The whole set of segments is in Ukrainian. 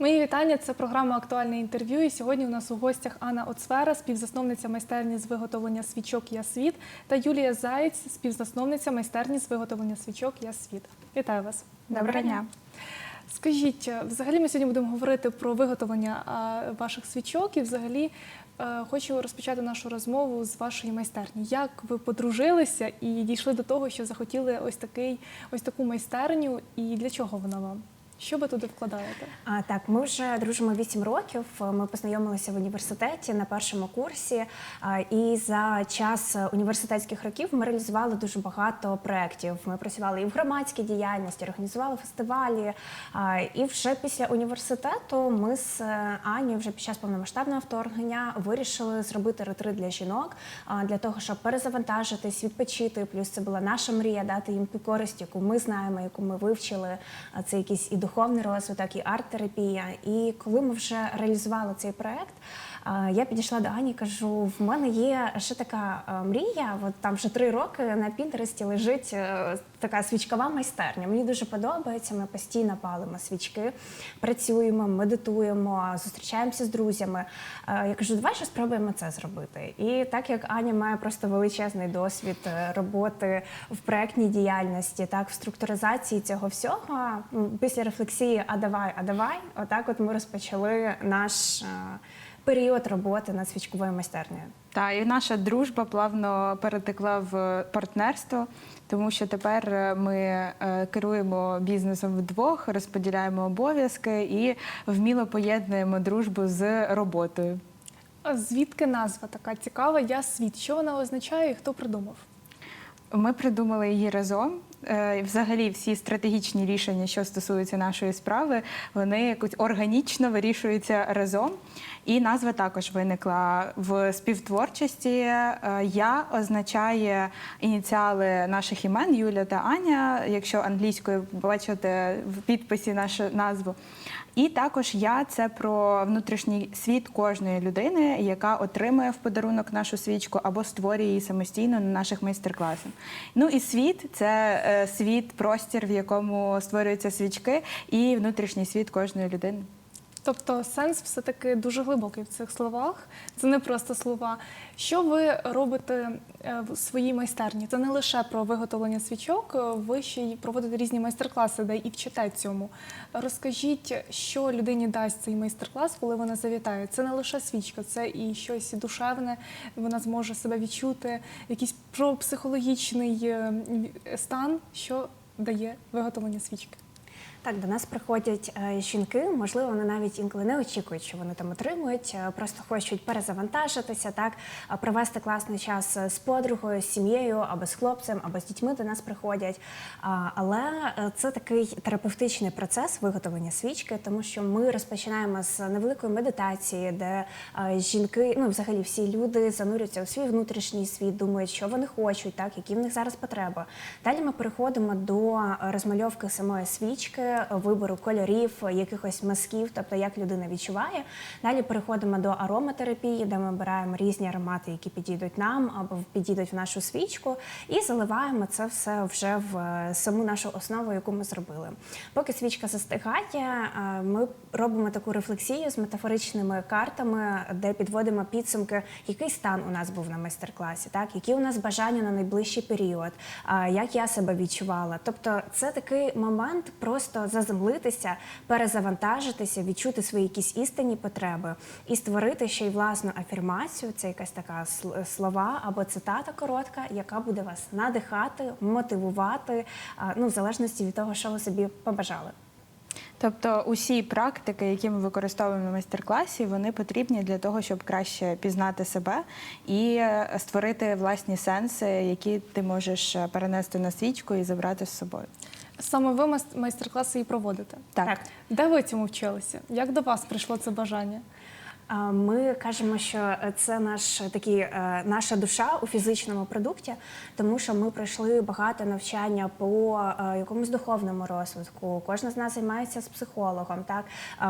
Мої вітання. Це програма Актуальне інтерв'ю. І сьогодні у нас у гостях Анна Оцвера, співзасновниця майстерні з виготовлення свічок Я світ, та Юлія Заєць, співзасновниця майстерні з виготовлення свічок Я світ. Вітаю вас. Доброго дня. Скажіть, е, взагалі ми сьогодні будемо говорити про виготовлення ваших свічок і взагалі е, хочу розпочати нашу розмову з вашої майстерні. Як ви подружилися і дійшли до того, що захотіли ось такий, ось таку майстерню, і для чого вона вам? Що ви туди вкладаєте? А, так, ми вже дружимо 8 років. Ми познайомилися в університеті на першому курсі. І за час університетських років ми реалізували дуже багато проєктів. Ми працювали і в громадській діяльності, організували фестивалі. І вже після університету ми з е, Анією вже під час повномасштабного вторгнення вирішили зробити ретрит для жінок для того, щоб перезавантажитись, відпочити. Плюс це була наша мрія дати їм ту користь, яку ми знаємо, яку ми вивчили. Це якийсь і духовний розвиток, і арт-терапія. І коли ми вже реалізували цей проект, я підійшла до Ані і кажу: в мене є ще така мрія. От там вже три роки на Пінтересті лежить е, така свічкова майстерня. Мені дуже подобається. Ми постійно палимо свічки, працюємо, медитуємо, зустрічаємося з друзями. Е, Я кажу, давай ще спробуємо це зробити. І так як Аня має просто величезний досвід е, роботи в проектній діяльності, так в структуризації цього всього, після рефлексії, а давай, а давай, отак, от ми розпочали наш. Період роботи над свічковою майстернею. Та і наша дружба плавно перетекла в партнерство, тому що тепер е, ми е, керуємо бізнесом вдвох, розподіляємо обов'язки і вміло поєднуємо дружбу з роботою. А звідки назва така цікава? Я світ. Що вона означає і хто придумав? Ми придумали її разом. Е, Взагалі, всі стратегічні рішення, що стосуються нашої справи, вони якось органічно вирішуються разом. І назва також виникла в співтворчості. Е, Я означає ініціали наших імен Юля та Аня. Якщо англійською бачите в підписі нашу назву. І також я це про внутрішній світ кожної людини, яка отримує в подарунок нашу свічку або створює її самостійно на наших майстер-класах. Ну і світ це світ, простір, в якому створюються свічки, і внутрішній світ кожної людини. Тобто сенс все-таки дуже глибокий в цих словах. Це не просто слова. Що ви робите е, в своїй майстерні? Це не лише про виготовлення свічок, е, ви ще й проводите різні майстер-класи, де і вчите цьому. Розкажіть, що людині дасть цей майстер-клас, коли вона завітає. Це не лише свічка, це і щось душевне. Вона зможе себе відчути, якийсь про психологічний е, стан, що дає виготовлення свічки. Так, до нас приходять е, жінки, можливо, вони навіть інколи не очікують, що вони там отримують, е, просто хочуть перезавантажитися, так е, провести класний час з подругою, з сім'єю або з хлопцем, або з дітьми до нас приходять. Але е, це такий терапевтичний процес виготовлення свічки, тому що ми розпочинаємо з невеликої медитації, де е, жінки, ну взагалі всі люди занурюються у свій внутрішній світ, думають, що вони хочуть, так які в них зараз потреби. Далі ми переходимо до розмальовки самої свічки, вибору кольорів, якихось мазків, тобто як людина відчуває. Далі переходимо до ароматерапії, де ми обираємо різні аромати, які підійдуть нам або підійдуть в нашу свічку, і заливаємо це все вже в е, саму нашу основу, яку ми зробили. Поки свічка застигає, е, ми робимо таку рефлексію з метафоричними картами, де підводимо підсумки, який стан у нас був на майстер-класі, так які у нас бажання на найближчий період, як я себе відчувала. Тобто, це такий момент просто заземлитися, перезавантажитися, відчути свої якісь істинні потреби і створити ще й власну афірмацію. Це якась така сл- слова або цитата коротка, яка буде вас надихати, мотивувати, ну в залежності від того, що ви собі побажали. Тобто усі практики, які ми використовуємо на майстер-класі, вони потрібні для того, щоб краще пізнати себе і е, створити власні сенси, які ти можеш е, перенести на свічку і забрати з собою. Саме ви майстер-класи і проводите. Так. Так. Де ви цьому вчилися? Як до вас прийшло це бажання? Ми кажемо, що це наш такий, е, наша душа у фізичному продукті, тому що ми пройшли багато навчання по е, якомусь духовному розвитку. Кожна з нас займається з психологом. Так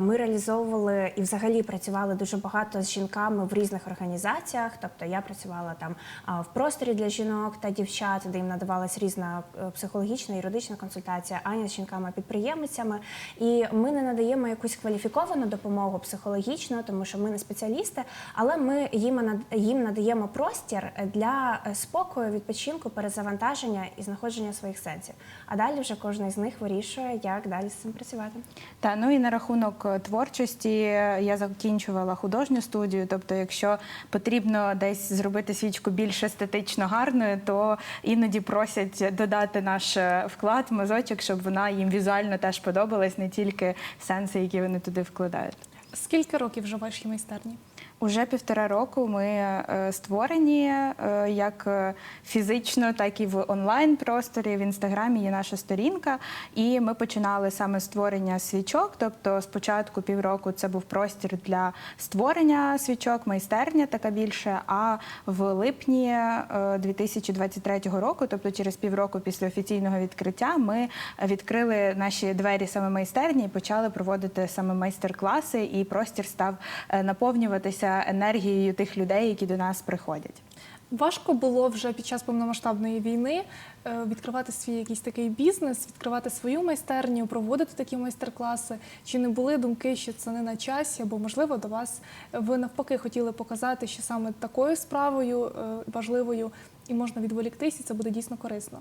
ми реалізовували і взагалі працювали дуже багато з жінками в різних організаціях. Тобто я працювала там в просторі для жінок та дівчат, де їм надавалась різна е, психологічна юридична консультація. Аня з жінками-підприємицями. І ми не надаємо якусь кваліфіковану допомогу психологічну, тому що ми не спеціалісти, але ми їм, їм надаємо простір для е, спокою, відпочинку, перезавантаження і знаходження своїх сенсів. А далі вже кожен з них вирішує, як далі з цим працювати. Та ну і на рахунок е, творчості е, я закінчувала художню студію. Тобто, якщо потрібно десь зробити свічку більш естетично гарною, то іноді просять додати наш вклад, мазочок, щоб вона їм візуально теж подобалась, не тільки сенси, які вони туди вкладають. Скільки років вже в майстерні? Уже півтора року ми е, створені е, як е, фізично, так і в онлайн просторі. В інстаграмі є наша сторінка, і ми починали саме створення свічок. Тобто, спочатку півроку це був простір для створення свічок, майстерня така більше. А в липні е, 2023 року, тобто через півроку після офіційного відкриття, ми відкрили наші двері саме майстерні і почали проводити саме майстер-класи, і простір став наповнюватися енергією тих людей, які до нас приходять. Важко було вже під час повномасштабної війни е, відкривати свій якийсь такий бізнес, відкривати свою майстерню, проводити такі майстер-класи. Чи не були думки, що це не на часі, або можливо до вас ви навпаки хотіли показати, що саме такою справою е, важливою і можна відволіктись, і це буде дійсно корисно.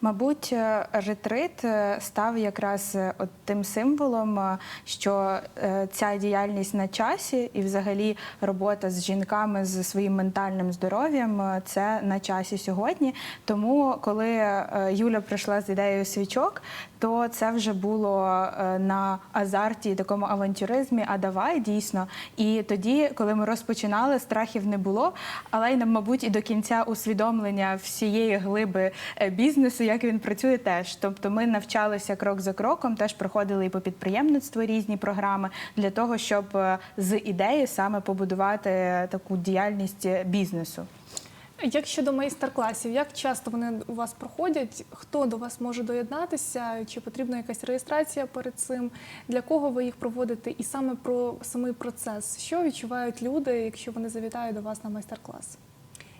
Мабуть, е, ретрит е, став якраз е, от тим символом, що ця діяльність на часі і взагалі робота з жінками з своїм ментальним здоров'ям це на часі сьогодні. Тому, коли Юля прийшла з ідеєю свічок, то це вже було на азарті, такому авантюризмі. А давай дійсно. І тоді, коли ми розпочинали, страхів не було, але й нам, мабуть, і до кінця усвідомлення всієї глиби е, бізнесу, як він працює, теж. Тобто, ми навчалися крок за кроком, теж проходили і по підприємництву різні програми для того, щоб е, з ідеї саме побудувати е, таку діяльність бізнесу. Як щодо майстер-класів, як часто вони у вас проходять? Хто до вас може доєднатися? Чи потрібна якась реєстрація перед цим? Для кого ви їх проводите? І саме про самий процес, що відчувають люди, якщо вони завітають до вас на майстер-клас?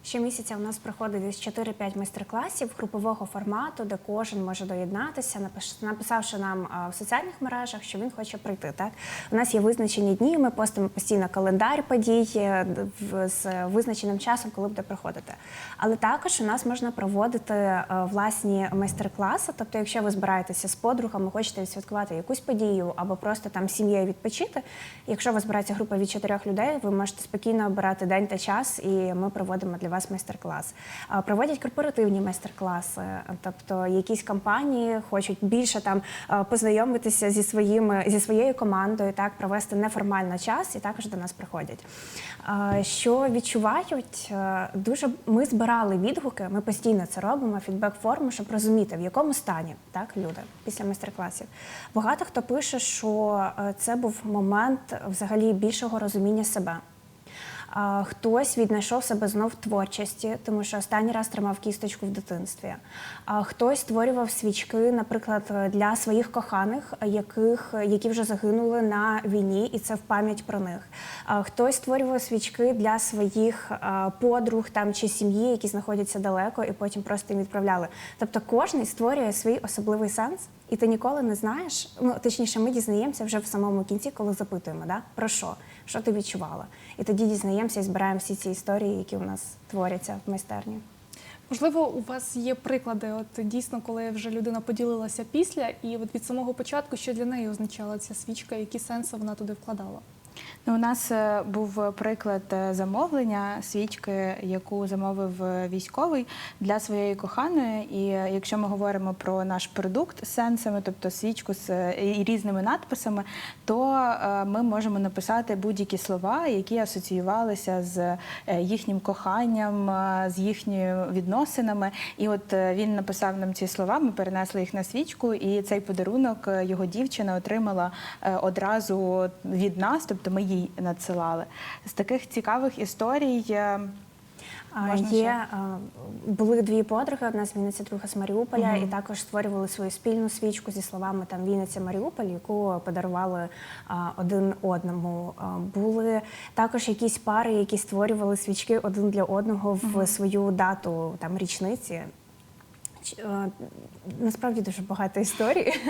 Щомісяця у нас проходить десь 4-5 майстер-класів групового формату, де кожен може доєднатися, написавши нам в соціальних мережах, що він хоче прийти. Так у нас є визначені дні. Ми постимо постійно календар подій е, з визначеним часом, коли буде проходити. Але також у нас можна проводити е, власні майстер-класи. Тобто, якщо ви збираєтеся з подругами, хочете відсвяткувати якусь подію або просто там сім'єю відпочити. Якщо у вас збирається група від чотирьох людей, ви можете спокійно обирати день та час, і ми проводимо для вас майстер-клас. Проводять корпоративні майстер-класи, тобто якісь компанії хочуть більше там познайомитися зі своїми зі своєю командою, так провести неформально час, і також до нас приходять. Що відчувають дуже ми збирали відгуки, ми постійно це робимо, фідбек-форму, щоб розуміти, в якому стані так люди після майстер-класів. Багато хто пише, що це був момент взагалі більшого розуміння себе. Хтось віднайшов себе знов в творчості, тому що останній раз тримав кісточку в дитинстві. Хтось створював свічки, наприклад, для своїх коханих, яких, які вже загинули на війні, і це в пам'ять про них. Хтось створював свічки для своїх подруг там, чи сім'ї, які знаходяться далеко, і потім просто їм відправляли. Тобто кожен створює свій особливий сенс. І ти ніколи не знаєш, ну точніше, ми дізнаємося вже в самому кінці, коли запитуємо, да? про що, що ти відчувала. І тоді дізнаємося і збираємо всі ці історії, які у нас творяться в майстерні. Можливо, у вас є приклади, от дійсно, коли вже людина поділилася після, і от від самого початку, що для неї означала ця свічка, які сенси вона туди вкладала? Ну, у нас е, був приклад е, замовлення свічки, яку замовив е, військовий для своєї коханої. І якщо ми говоримо про наш продукт з сенсами, тобто свічку з різними надписами, то ми можемо написати будь-які слова, які асоціювалися з їхнім коханням, з їхніми відносинами. І от він написав нам ці слова, ми перенесли їх на свічку, і цей подарунок його дівчина отримала одразу від нас, тобто ми їй їй надсилали. З таких цікавих історій. е, Можна Є ще? були дві подруги, одна з Вінниці, друга з Маріуполя, і також створювали свою спільну свічку зі словами там Вінниця Маріуполь, яку подарували а, один одному. А, Були також якісь пари, які створювали свічки один для одного в свою дату там річниці. Е, Насправді дуже багато історій.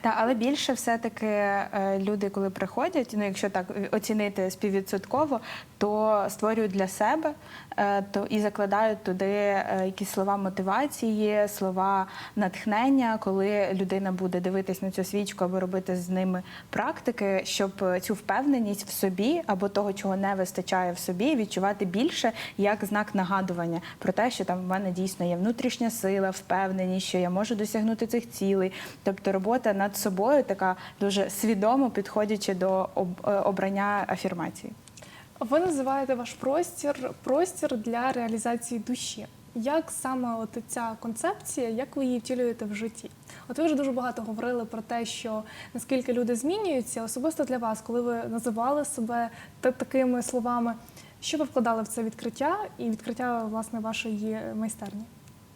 Та, але більше все-таки е, люди, коли приходять, ну якщо так оцінити співвідсотково, то створюють для себе е, то і закладають туди е, якісь слова мотивації, слова натхнення, коли людина буде дивитись на цю свічку або робити з ними практики, щоб е, цю впевненість в собі або того, чого не вистачає в собі, відчувати більше як знак нагадування про те, що там в мене дійсно є внутрішня сила, впевненість, що я можу досягнути цих цілей. Тобто робота над собою така дуже свідомо підходячи до е, обрання афірмації. Ви називаєте ваш простір простір для реалізації душі. Як саме от ця концепція, як ви її втілюєте в житті? От ви вже дуже багато говорили про те, що наскільки люди змінюються, особисто для вас, коли ви називали себе та- такими словами, що ви вкладали в це відкриття і відкриття власне вашої майстерні?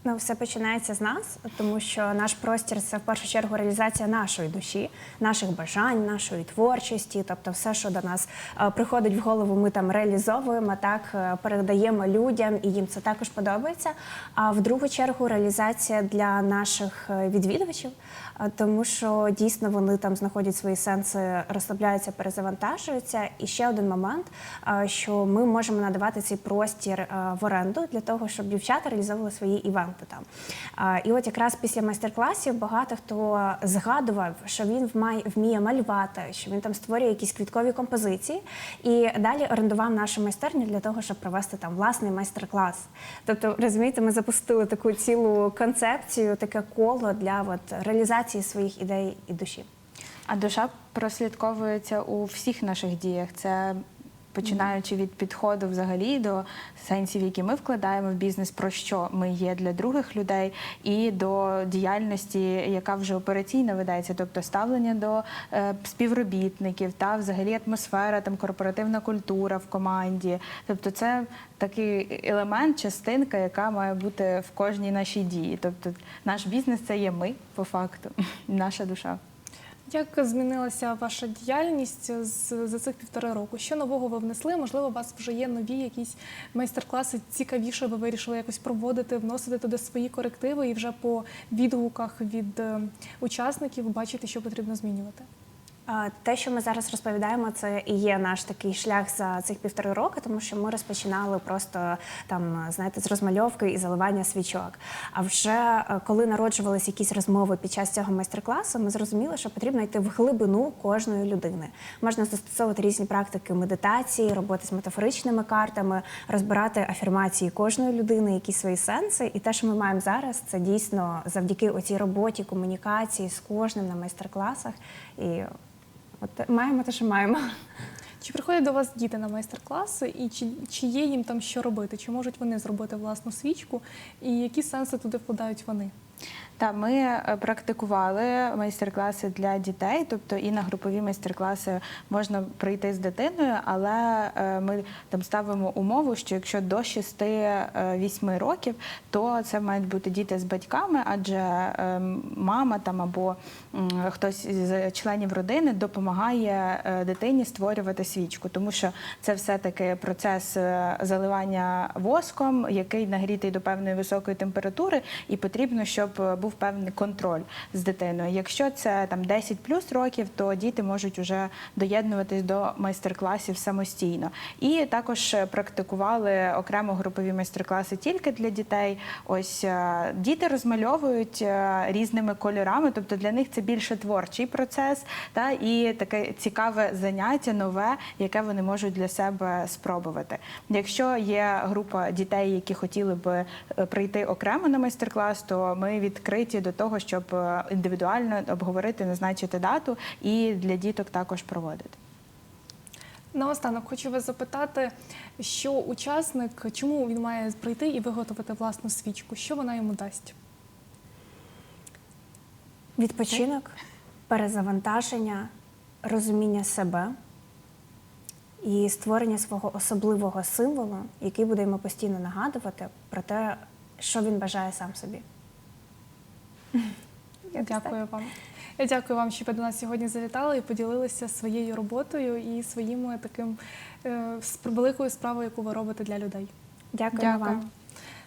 Ну, все починається з нас, тому що наш простір це в першу чергу реалізація нашої душі, наших бажань, нашої творчості. Тобто, все, що до нас е, приходить в голову, ми там реалізовуємо, так е, передаємо людям, і їм це також подобається. А в другу чергу реалізація для наших е, відвідувачів, тому що дійсно вони там знаходять свої сенси, розслабляються, перезавантажуються. І ще один момент, що ми можемо надавати цей простір в оренду для того, щоб дівчата реалізовували свої івенти там. І от якраз після майстер-класів багато хто згадував, що він вміє малювати, що він там створює якісь квіткові композиції, і далі орендував нашу майстерню для того, щоб провести там власний майстер-клас. Тобто, розумієте, ми запустили таку цілу концепцію, таке коло для от, реалізації своїх ідей і душі. А душа прослідковується у всіх наших діях. Це починаючи від підходу взагалі до сенсів, які ми вкладаємо в бізнес, про що ми є для других людей, і до діяльності, яка вже операційно ведеться, тобто ставлення до е, співробітників та взагалі атмосфера, там корпоративна культура в команді. Тобто, це такий елемент, частинка, яка має бути в кожній нашій дії. Тобто, наш бізнес це є ми по факту, наша душа. Як змінилася ваша діяльність з- за цих півтори року? Що нового ви внесли? Можливо, у вас вже є нові якісь майстер-класи цікавіше, ви вирішили якось проводити, вносити туди свої корективи і вже по відгуках від е, учасників бачити, що потрібно змінювати. Те, що ми зараз розповідаємо, це і є наш такий шлях за цих півтори роки, тому що ми розпочинали просто там, знаєте, з розмальовки і заливання свічок. А вже е, коли народжувалися якісь розмови під час цього майстер-класу, ми зрозуміли, що потрібно йти в глибину кожної людини. Можна застосовувати різні практики медитації, роботи з метафоричними картами, розбирати афірмації кожної людини, які свої сенси. І те, що ми маємо зараз, це дійсно завдяки оцій роботі, комунікації з кожним на майстер-класах. І От маємо те, що маємо. Чи приходять до вас діти на майстер-класи, і чи, чи є їм там що робити? Чи можуть вони зробити власну свічку, і які сенси туди вкладають вони? Та ми е, практикували майстер-класи для дітей, тобто і на групові майстер-класи можна прийти з дитиною, але е, ми там ставимо умову, що якщо до 6-8 років, то це мають бути діти з батьками, адже е, мама там або хтось з членів родини допомагає е, дитині створювати свічку, тому що це все-таки процес е, заливання воском, який нагрітий до певної високої температури, і потрібно, щоб е, був певний контроль з дитиною. Якщо це там 10 плюс років, то діти можуть вже доєднуватись до майстер-класів самостійно. І також практикували окремо групові майстер-класи тільки для дітей. Ось е, діти розмальовують е, різними кольорами, тобто для них це більше творчий процес, та і таке цікаве заняття, нове, яке вони можуть для себе спробувати. Якщо є група дітей, які хотіли би е, прийти окремо на майстер-клас, то ми відкриті до того, щоб е, індивідуально обговорити, назначити дату і для діток також проводити. Наостанок хочу вас запитати, що учасник, чому він має прийти і виготовити власну свічку? Що вона йому дасть? Відпочинок, перезавантаження, розуміння себе, і створення свого особливого символу, який буде йому постійно нагадувати про те, що він бажає сам собі. Дякую вам. Я дякую вам, що ви до нас сьогодні завітали і поділилися своєю роботою і своїм таким е, великою справою, яку ви робите для людей. Дякую, Дякую. вам.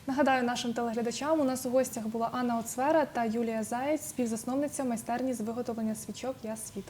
Нагадаю нашим телеглядачам, у нас у гостях була Анна Оцвера та Юлія Заєць, співзасновниця майстерні з виготовлення свічок Я світ.